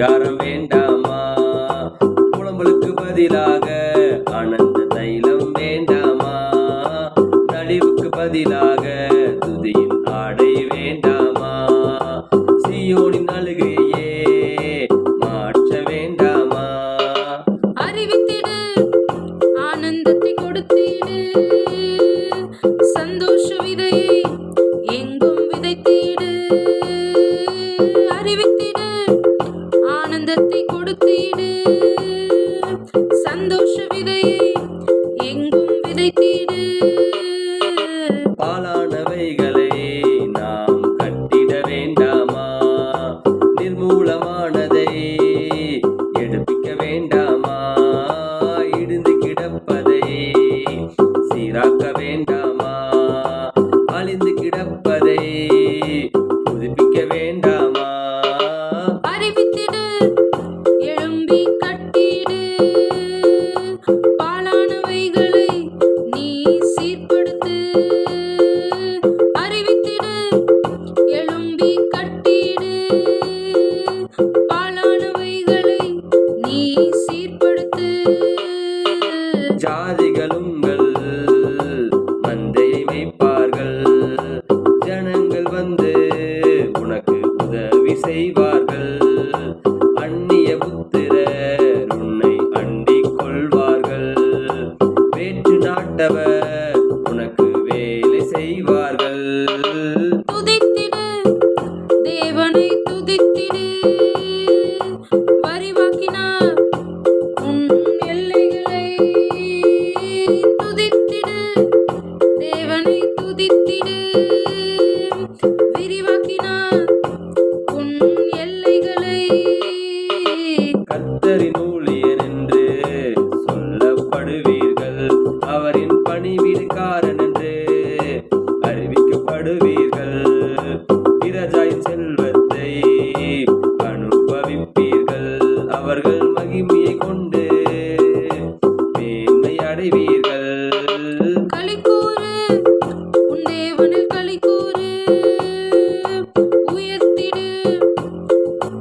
garmenda Música thank you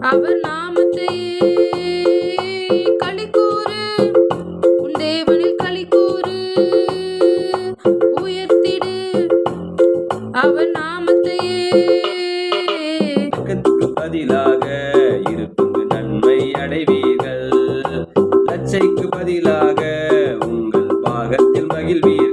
அவர் நாமத்தையே. களிக்கூறு பதிலாக இருக்குங்கு நன்மை அடைவீர்கள். லச்சைக்கு பதிலாக உங்கள் பாகத்தில் மகிழ்வீர்கள்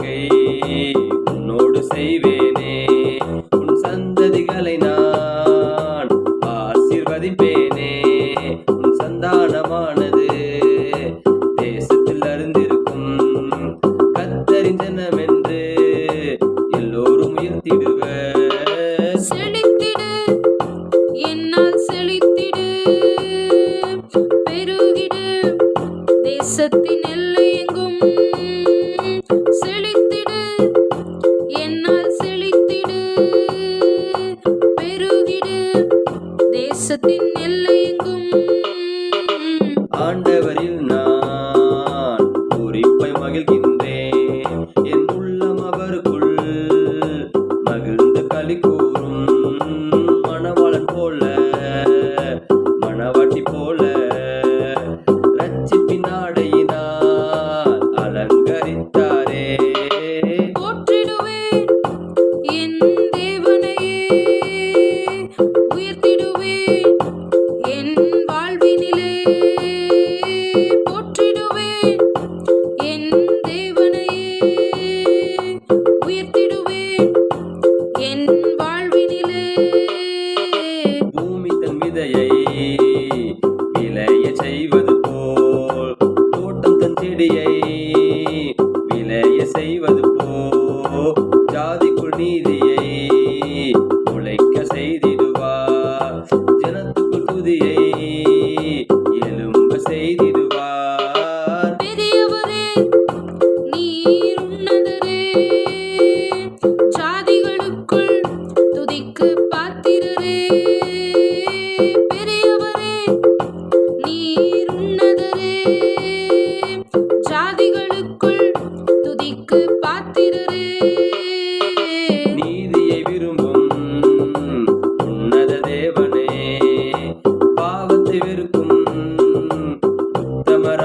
வாழ்க்கை உன்னோடு செய்வேனே. உன் சந்ததிகளை நான் ஆசீர்வதிப்பேனே. உன் சந்தானமானது தேசத்தில் அறிந்திருக்கும் கத்தரின் ஜனமென்று எல்லோரும் உயர்த்திடுவர் செழித்திடு எல்லைக்கும்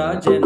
Rajan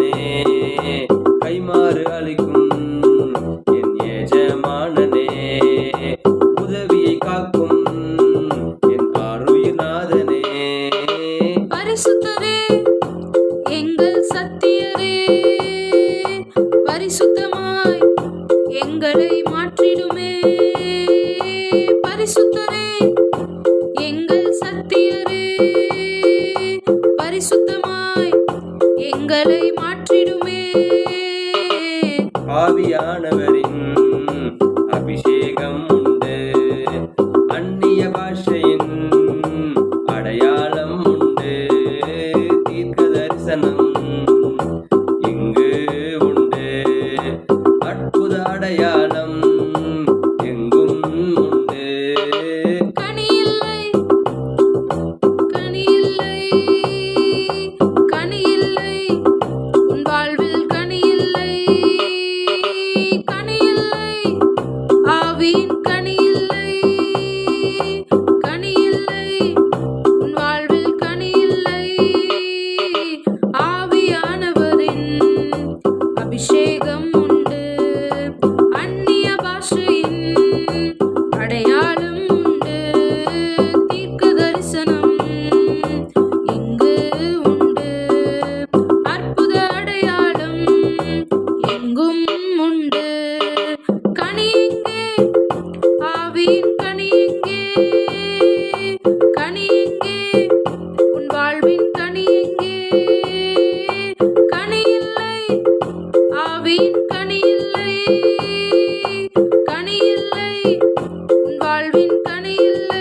வாழ்வின் கனியில்